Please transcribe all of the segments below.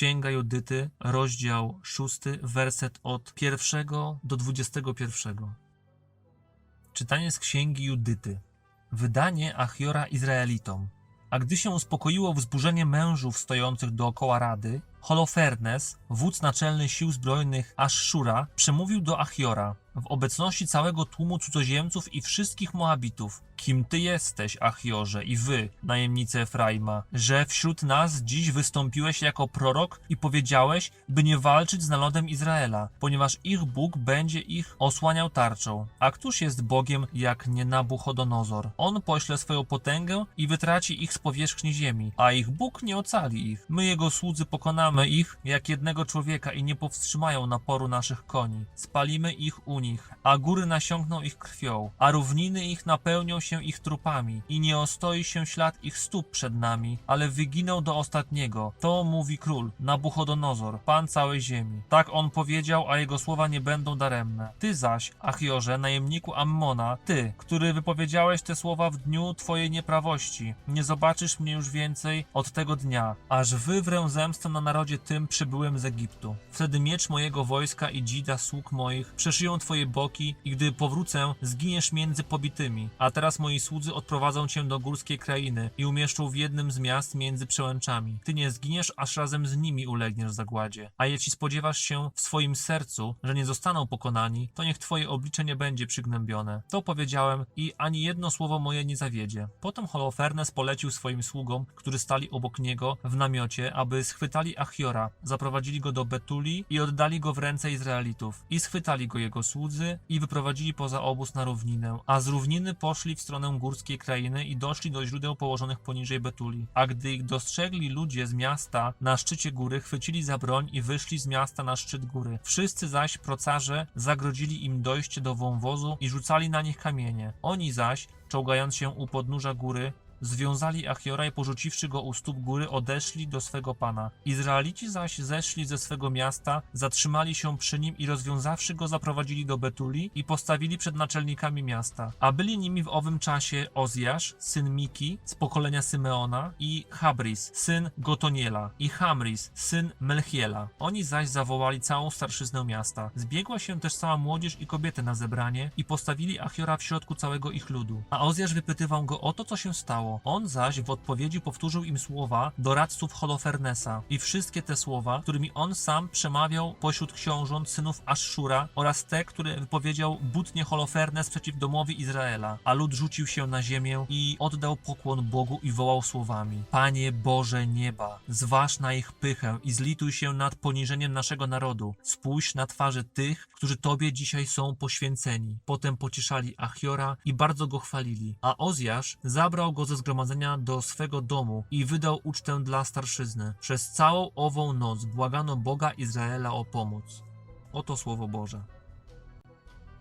Księga Judyty, rozdział 6, werset od 1 do 21. Czytanie z Księgi Judyty. Wydanie Achiora Izraelitom. A gdy się uspokoiło wzburzenie mężów stojących dookoła rady, Holofernes, wódz naczelny sił zbrojnych Aszszura, przemówił do Achiora w obecności całego tłumu cudzoziemców i wszystkich Moabitów. Kim ty jesteś, Achiorze, i wy, najemnicy Efraima, że wśród nas dziś wystąpiłeś jako prorok i powiedziałeś, by nie walczyć z narodem Izraela, ponieważ ich Bóg będzie ich osłaniał tarczą. A któż jest Bogiem jak nie Nabuchodonozor? On pośle swoją potęgę i wytraci ich z powierzchni ziemi, a ich Bóg nie ocali ich. My, jego słudzy, pokonamy ich jak jednego człowieka i nie powstrzymają naporu naszych koni. Spalimy ich u nich, a góry nasiąkną ich krwią, a równiny ich napełnią się ich trupami i nie ostoi się ślad ich stóp przed nami, ale wyginą do ostatniego. To mówi król, Nabuchodonozor, pan całej ziemi. Tak on powiedział, a jego słowa nie będą daremne. Ty zaś, Achiorze, najemniku Ammona, ty, który wypowiedziałeś te słowa w dniu twojej nieprawości, nie zobaczysz mnie już więcej od tego dnia, aż wywrę zemstę na narodzie tym przybyłym z Egiptu. Wtedy miecz mojego wojska i dzida sług moich przeszyją twoje boki i gdy powrócę, zginiesz między pobitymi. A teraz moi słudzy odprowadzą cię do górskiej krainy i umieszczą w jednym z miast między przełęczami. Ty nie zginiesz, aż razem z nimi ulegniesz zagładzie. A jeśli spodziewasz się w swoim sercu, że nie zostaną pokonani, to niech twoje oblicze nie będzie przygnębione. To powiedziałem i ani jedno słowo moje nie zawiedzie. Potem Holofernes polecił swoim sługom, którzy stali obok niego w namiocie, aby schwytali Achiora, zaprowadzili go do Betuli i oddali go w ręce Izraelitów. I schwytali go jego słudzy i wyprowadzili poza obóz na równinę, a z równiny poszli w stronę górskiej krainy i doszli do źródeł położonych poniżej Betuli. A gdy ich dostrzegli ludzie z miasta na szczycie góry, chwycili za broń i wyszli z miasta na szczyt góry. Wszyscy zaś procarze zagrodzili im dojście do wąwozu i rzucali na nich kamienie. Oni zaś, czołgając się u podnóża góry, Związali Achiora i porzuciwszy go u stóp góry, odeszli do swego pana. Izraelici zaś zeszli ze swego miasta, zatrzymali się przy nim i rozwiązawszy go, zaprowadzili do Betuli i postawili przed naczelnikami miasta. A byli nimi w owym czasie Ozjasz, syn Miki, z pokolenia Symeona, i Habris, syn Gotoniela, i Hamris, syn Melchiela. Oni zaś zawołali całą starszyznę miasta. Zbiegła się też cała młodzież i kobiety na zebranie i postawili Achiora w środku całego ich ludu. A Ozjasz wypytywał go o to, co się stało. On zaś w odpowiedzi powtórzył im słowa doradców Holofernesa i wszystkie te słowa, którymi on sam przemawiał pośród książąt synów Aszszura oraz te, które wypowiedział butnie Holofernes przeciw domowi Izraela. A lud rzucił się na ziemię i oddał pokłon Bogu i wołał słowami: Panie Boże nieba, zważ na ich pychę i zlituj się nad poniżeniem naszego narodu. Spójrz na twarze tych, którzy Tobie dzisiaj są poświęceni. Potem pocieszali Achiora i bardzo go chwalili. A Ozjasz zabrał go ze zgromadzenia do swego domu i wydał ucztę dla starszyzny. Przez całą ową noc błagano Boga Izraela o pomoc. Oto słowo Boże.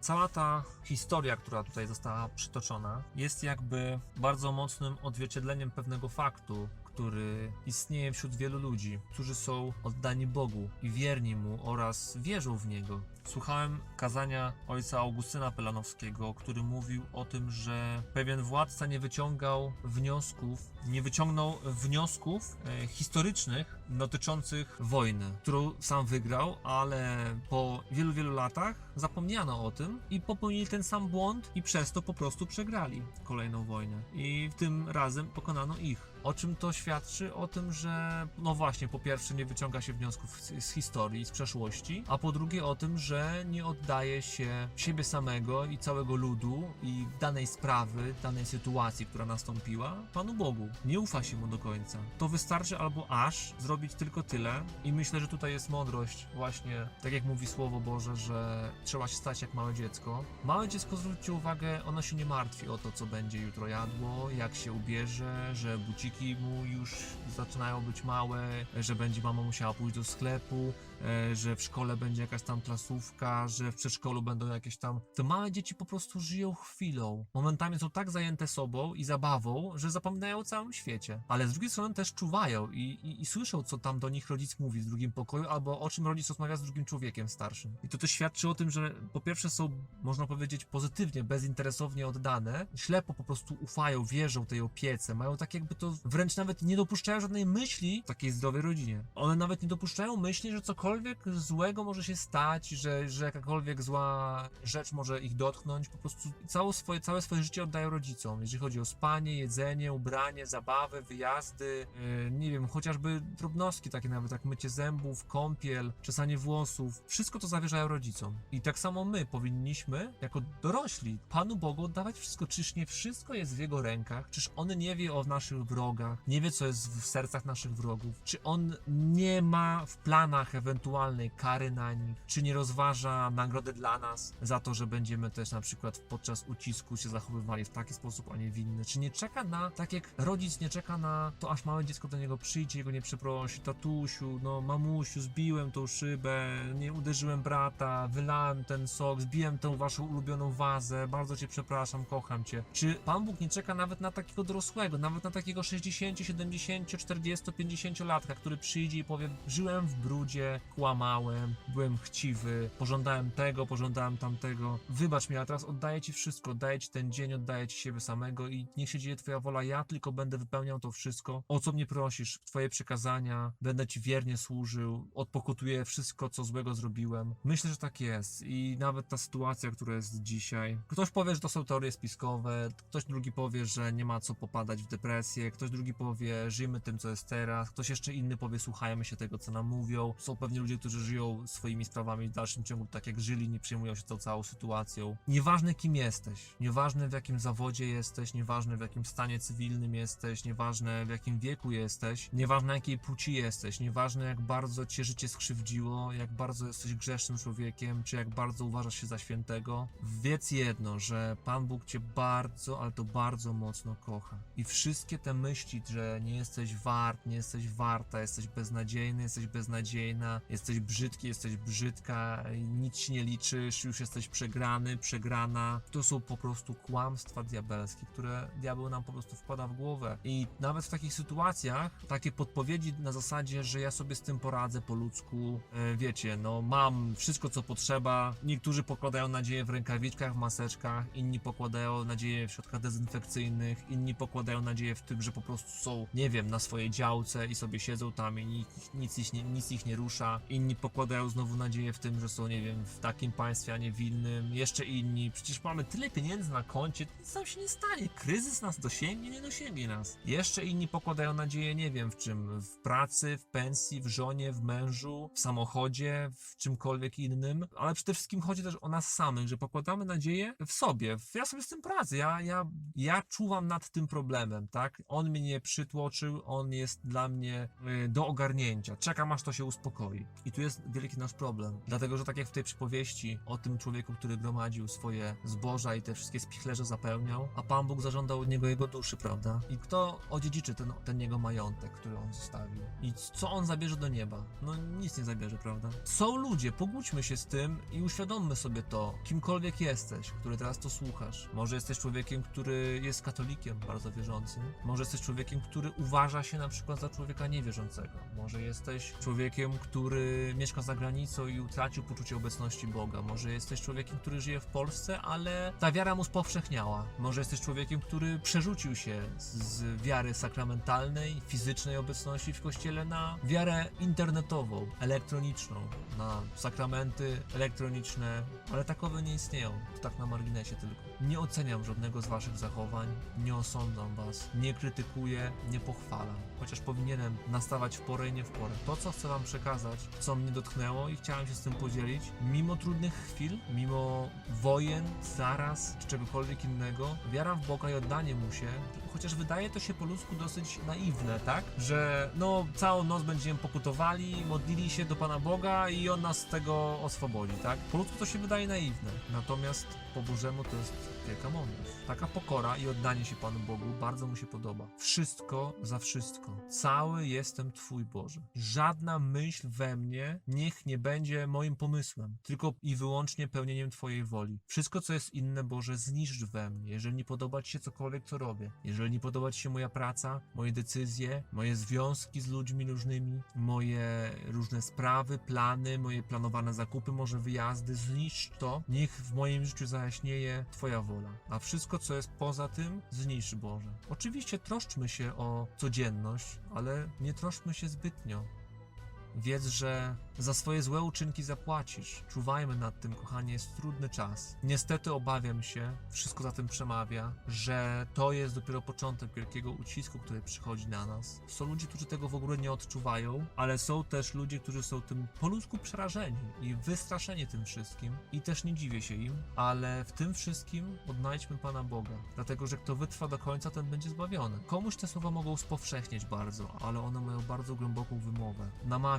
Cała ta historia, która tutaj została przytoczona, jest jakby bardzo mocnym odzwierciedleniem pewnego faktu, który istnieje wśród wielu ludzi, którzy są oddani Bogu i wierni Mu oraz wierzą w Niego. Słuchałem kazania ojca Augustyna Pelanowskiego, który mówił o tym, że pewien władca nie wyciągał wniosków, nie wyciągnął wniosków e, historycznych dotyczących wojny, którą sam wygrał, ale po wielu, wielu latach zapomniano o tym i popełnili ten sam błąd i przez to po prostu przegrali kolejną wojnę. I tym razem pokonano ich. O czym to świadczy? O tym, że no właśnie, po pierwsze nie wyciąga się wniosków z, z historii, z przeszłości, a po drugie o tym, że nie oddaje się siebie samego i całego ludu i danej sprawy, danej sytuacji, która nastąpiła, Panu Bogu. Nie ufa się Mu do końca. To wystarczy albo aż zrobić tylko tyle i myślę, że tutaj jest mądrość właśnie, tak jak mówi Słowo Boże, że trzeba się stać jak małe dziecko. Małe dziecko, zwróćcie uwagę, ono się nie martwi o to, co będzie jutro jadło, jak się ubierze, że buciki mu już zaczynają być małe, że będzie mama musiała pójść do sklepu, że w szkole będzie jakaś tam klasówka, że w przedszkolu będą jakieś tam. Te małe dzieci po prostu żyją chwilą. Momentami są tak zajęte sobą i zabawą, że zapominają o całym świecie. Ale z drugiej strony też czuwają i, i, i słyszą, co tam do nich rodzic mówi w drugim pokoju, albo o czym rodzic rozmawia z drugim człowiekiem starszym. I to też świadczy o tym, że po pierwsze są, można powiedzieć, pozytywnie, bezinteresownie oddane, ślepo po prostu ufają, wierzą tej opiece, mają tak jakby to wręcz nawet nie dopuszczają żadnej myśli takiej zdrowej rodzinie. One nawet nie dopuszczają myśli, że cokolwiek złego może się stać, że, że jakakolwiek zła rzecz może ich dotknąć. Po prostu całe swoje, całe swoje życie oddają rodzicom, jeżeli chodzi o spanie, jedzenie, ubranie, zabawę, wyjazdy, yy, nie wiem, chociażby drobnostki takie nawet jak mycie zębów, kąpiel, czesanie włosów. Wszystko to zawierzają rodzicom. I tak samo my powinniśmy, jako dorośli, Panu Bogu oddawać wszystko. Czyż nie wszystko jest w Jego rękach? Czyż On nie wie o naszych wrogach? Nie wie, co jest w sercach naszych wrogów? Czy On nie ma w planach ewentualnej kary na nich? Czy nie rozważa nagrody dla nas za to, że będziemy też na przykład podczas ucisku się zachowywali w taki sposób, a nie w inny? Czy nie czeka na, tak jak rodzic nie czeka na to, aż małe dziecko do niego przyjdzie i go nie przeprosi, tatusiu, no mamusiu, zbiłem tą szybę, nie uderzyłem brata, wylałem ten sok, zbiłem tą waszą ulubioną wazę, bardzo cię przepraszam, kocham cię. Czy Pan Bóg nie czeka nawet na takiego dorosłego, nawet na takiego 60, 70, 40, 50 latka, który przyjdzie i powie, żyłem w brudzie, kłamałem, byłem chciwy, pożądałem tego, pożądałem tamtego, wybacz mi, a teraz oddaję ci wszystko, oddaję ci ten dzień, oddaję ci siebie samego i niech się dzieje twoja wola, ja tylko będę wypełniał to wszystko, o co mnie prosisz, twoje przekazania, będę ci wiernie służył, odpokutuję wszystko, co złego zrobiłem. Myślę, że tak jest. I nawet ta sytuacja, która jest dzisiaj, ktoś powie, że to są teorie spiskowe, ktoś drugi powie, że nie ma co popadać w depresję, ktoś drugi powie, żyjmy tym, co jest teraz, ktoś jeszcze inny powie, słuchajmy się tego, co nam mówią. Są pewnie ludzie, którzy żyją swoimi sprawami w dalszym ciągu tak jak żyli, nie przejmują się tą całą sytuacją. Nieważne kim jesteś, nieważne w jakim zawodzie jesteś, nieważne w jakim stanie cywilnym jesteś, nieważne w jakim wieku jesteś, nieważne jakiej płci jesteś, nieważne jak bardzo cię życie skrzywdziło, jak bardzo jesteś grzesznym człowiekiem, czy jak bardzo uważasz się za świętego, wiedz jedno, że Pan Bóg cię bardzo, ale to bardzo mocno kocha. I wszystkie te myśli, że nie jesteś wart, nie jesteś warta, jesteś beznadziejny, jesteś beznadziejna, jesteś brzydki, jesteś brzydka, nic ci nie liczysz, już jesteś przegrany, przegrana, to są po prostu kłamstwa diabelskie, które diabeł nam po prostu wkłada w głowę. I nawet w takich sytuacjach, takie podpowiedzi na zasadzie, że ja sobie z tym poradzę po ludzku, e, wiecie, no mam wszystko co potrzeba. Niektórzy pokładają nadzieję w rękawiczkach, w maseczkach, inni pokładają nadzieję w środkach dezynfekcyjnych, inni pokładają nadzieję w tym, że po prostu są, nie wiem, na swojej działce i sobie siedzą tam i nic, nic, ich, nic ich nie rusza. Inni pokładają znowu nadzieję w tym, że są, nie wiem, w takim państwie, a nie w innym. Jeszcze inni, przecież mamy tyle pieniędzy na koncie, nic nam się nie stanie. Kryzys nas dosięgnie, nie dosięgnie nas. Jeszcze inni pokładają nadzieję, nie wiem w czym, w pracy, w pensji, w żonie, w mężu, w samochodzie, w czymkolwiek innym, ale przede wszystkim chodzi też o nas samych, że pokładamy nadzieję w sobie. Ja sobie z tym poradzę, ja, ja, ja czuwam nad tym problemem, tak? On mnie przytłoczył, on jest dla mnie y, do ogarnięcia. Czekam aż to się uspokoi. I tu jest wielki nasz problem. Dlatego, że tak jak w tej przypowieści o tym człowieku, który gromadził swoje zboża i te wszystkie spichlerze zapełniał, a Pan Bóg zażądał od niego jego duszy, prawda? I kto odziedziczy ten, ten jego majątek, który on zostawił? I co on zabierze do nieba? No nic nie zabierze, prawda? Są ludzie, pogódźmy się z tym i uświadommy sobie to, kimkolwiek jesteś, który teraz to słuchasz. Może jesteś człowiekiem, który jest katolikiem, bardzo wierzącym. Może jesteś człowiekiem, który uważa się na przykład za człowieka niewierzącego. Może jesteś człowiekiem, który mieszka za granicą i utracił poczucie obecności Boga. Może jesteś człowiekiem, który żyje w Polsce, ale ta wiara mu spowszechniała. Może jesteś człowiekiem, który przerzucił się z wiary sakramentalnej, fizycznej obecności w kościele na wiarę internetową, elektroniczną, na sakramenty elektroniczne, ale takowe nie istnieją. To tak na marginesie tylko. Nie oceniam żadnego z waszych zachowań, nie osądzam was, nie krytykuję, nie pochwalam. Chociaż powinienem nastawać w porę i nie w porę. To, co chcę wam przekazać, co mnie dotknęło i chciałem się z tym podzielić, mimo trudnych chwil, mimo wojen, zaraz czy czegokolwiek innego, wiara w Boga i oddanie Mu się, chociaż wydaje to się po ludzku dosyć naiwne, tak? Że no całą noc będziemy pokutowali, modlili się do Pana Boga i On nas z tego oswobodzi, tak? Po ludzku to się wydaje naiwne, natomiast po Bożemu to jest wielka mądrość. Taka pokora i oddanie się Panu Bogu bardzo mu się podoba. Wszystko za wszystko. Cały jestem Twój Boże. Żadna myśl we mnie niech nie będzie moim pomysłem, tylko i wyłącznie pełnieniem Twojej woli. Wszystko, co jest inne, Boże, zniszcz we mnie. Jeżeli nie podoba Ci się cokolwiek, co robię, jeżeli nie podoba Ci się moja praca, moje decyzje, moje związki z ludźmi różnymi, moje różne sprawy, plany, moje planowane zakupy, może wyjazdy, zniszcz to. Niech w moim życiu zajaśnieje Twoja wola. A wszystko, co jest poza tym, zniszcz, Boże. Oczywiście troszczmy się o codzienność, ale nie troszczmy się zbytnio. Wiedz, że za swoje złe uczynki zapłacisz. Czuwajmy nad tym, kochanie, jest trudny czas. Niestety obawiam się, wszystko za tym przemawia, że to jest dopiero początek wielkiego ucisku, który przychodzi na nas. Są ludzie, którzy tego w ogóle nie odczuwają, ale są też ludzie, którzy są tym po ludzku przerażeni i wystraszeni tym wszystkim. I też nie dziwię się im, ale w tym wszystkim odnajdźmy Pana Boga, dlatego że kto wytrwa do końca, ten będzie zbawiony. Komuś te słowa mogą spowszechnieć bardzo, ale one mają bardzo głęboką wymowę.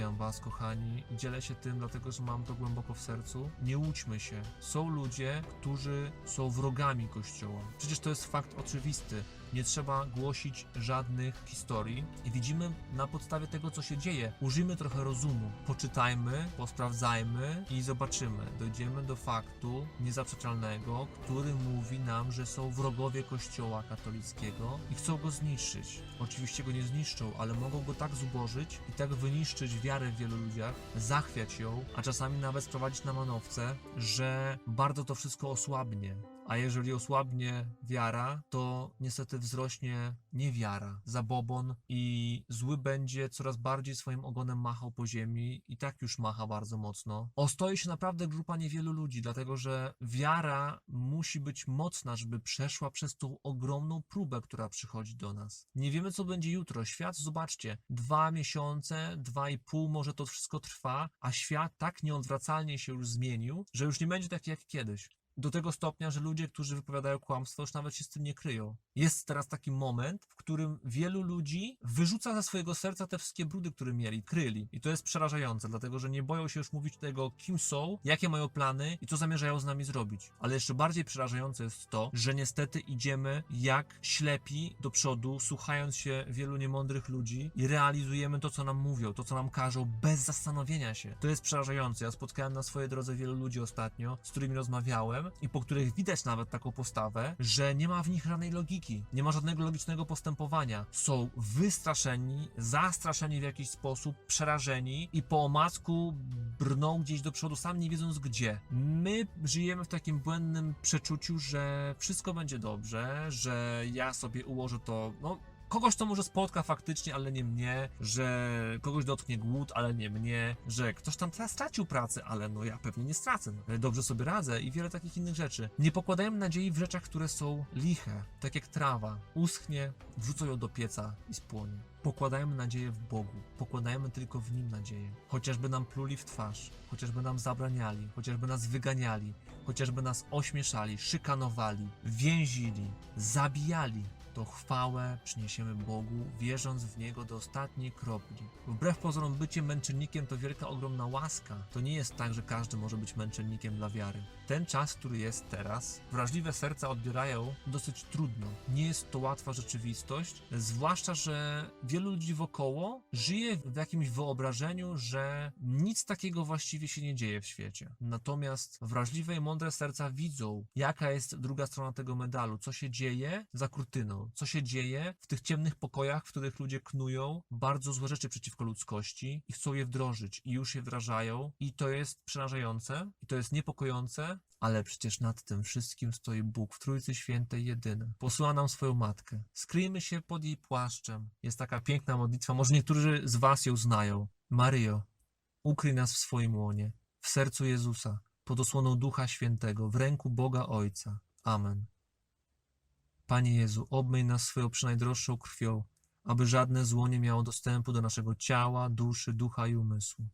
Namawiam Was, kochani, dzielę się tym, dlatego że mam to głęboko w sercu. Nie łudźmy się. Są ludzie, którzy są wrogami Kościoła. Przecież to jest fakt oczywisty. Nie trzeba głosić żadnych historii i widzimy na podstawie tego, co się dzieje. Użyjmy trochę rozumu. Poczytajmy, posprawdzajmy i zobaczymy. Dojdziemy do faktu niezaprzeczalnego, który mówi nam, że są wrogowie Kościoła katolickiego i chcą go zniszczyć. Oczywiście go nie zniszczą, ale mogą go tak zubożyć i tak wyniszczyć wiarę w wielu ludziach, zachwiać ją, a czasami nawet sprowadzić na manowce, że bardzo to wszystko osłabnie. A jeżeli osłabnie wiara, to niestety wzrośnie niewiara, zabobon i zły będzie coraz bardziej swoim ogonem machał po ziemi i tak już macha bardzo mocno. Ostoi się naprawdę grupa niewielu ludzi, dlatego że wiara musi być mocna, żeby przeszła przez tą ogromną próbę, która przychodzi do nas. Nie wiemy, co będzie jutro. Świat, zobaczcie, dwa miesiące, dwa i pół może to wszystko trwa, a świat tak nieodwracalnie się już zmienił, że już nie będzie taki jak kiedyś do tego stopnia, że ludzie, którzy wypowiadają kłamstwo, już nawet się z tym nie kryją. Jest teraz taki moment, w którym wielu ludzi wyrzuca ze swojego serca te wszystkie brudy, które mieli, kryli. I to jest przerażające, dlatego że nie boją się już mówić tego, kim są, jakie mają plany i co zamierzają z nami zrobić. Ale jeszcze bardziej przerażające jest to, że niestety idziemy jak ślepi do przodu, słuchając się wielu niemądrych ludzi i realizujemy to, co nam mówią, to, co nam każą, bez zastanowienia się. To jest przerażające. Ja spotkałem na swojej drodze wielu ludzi ostatnio, z którymi rozmawiałem i po których widać nawet taką postawę, że nie ma w nich żadnej logiki, nie ma żadnego logicznego postępowania. Są wystraszeni, zastraszeni w jakiś sposób, przerażeni i po omacku brną gdzieś do przodu, sam nie wiedząc gdzie. My żyjemy w takim błędnym przeczuciu, że wszystko będzie dobrze, że ja sobie ułożę to, no kogoś to może spotka faktycznie, ale nie mnie, że kogoś dotknie głód, ale nie mnie, że ktoś tam teraz stracił pracę, ale no ja pewnie nie stracę. No, dobrze sobie radzę i wiele takich innych rzeczy. Nie pokładajmy nadziei w rzeczach, które są liche, tak jak trawa. Uschnie, wrzucą ją do pieca i spłonie. Pokładajmy nadzieję w Bogu, pokładajmy tylko w Nim nadzieję. Chociażby nam pluli w twarz, chociażby nam zabraniali, chociażby nas wyganiali, chociażby nas ośmieszali, szykanowali, więzili, zabijali, to chwałę przyniesiemy Bogu, wierząc w Niego do ostatniej kropli. Wbrew pozorom bycie męczennikiem to wielka, ogromna łaska. To nie jest tak, że każdy może być męczennikiem dla wiary. Ten czas, który jest teraz, wrażliwe serca odbierają dosyć trudno. Nie jest to łatwa rzeczywistość, zwłaszcza, że wielu ludzi wokoło żyje w jakimś wyobrażeniu, że nic takiego właściwie się nie dzieje w świecie. Natomiast wrażliwe i mądre serca widzą, jaka jest druga strona tego medalu, co się dzieje za kurtyną, co się dzieje w tych ciemnych pokojach, w których ludzie knują bardzo złe rzeczy przeciwko ludzkości i chcą je wdrożyć i już je wdrażają i to jest przerażające i to jest niepokojące, ale przecież nad tym wszystkim stoi Bóg w Trójcy Świętej jedyny. Posłała nam swoją matkę. Skryjmy się pod jej płaszczem. Jest taka piękna modlitwa, może niektórzy z was ją znają. Maryjo, ukryj nas w swoim łonie, w sercu Jezusa, pod osłoną Ducha Świętego, w ręku Boga Ojca. Amen. Panie Jezu, obmyj nas swoją przynajdroższą krwią, aby żadne zło nie miało dostępu do naszego ciała, duszy, ducha i umysłu.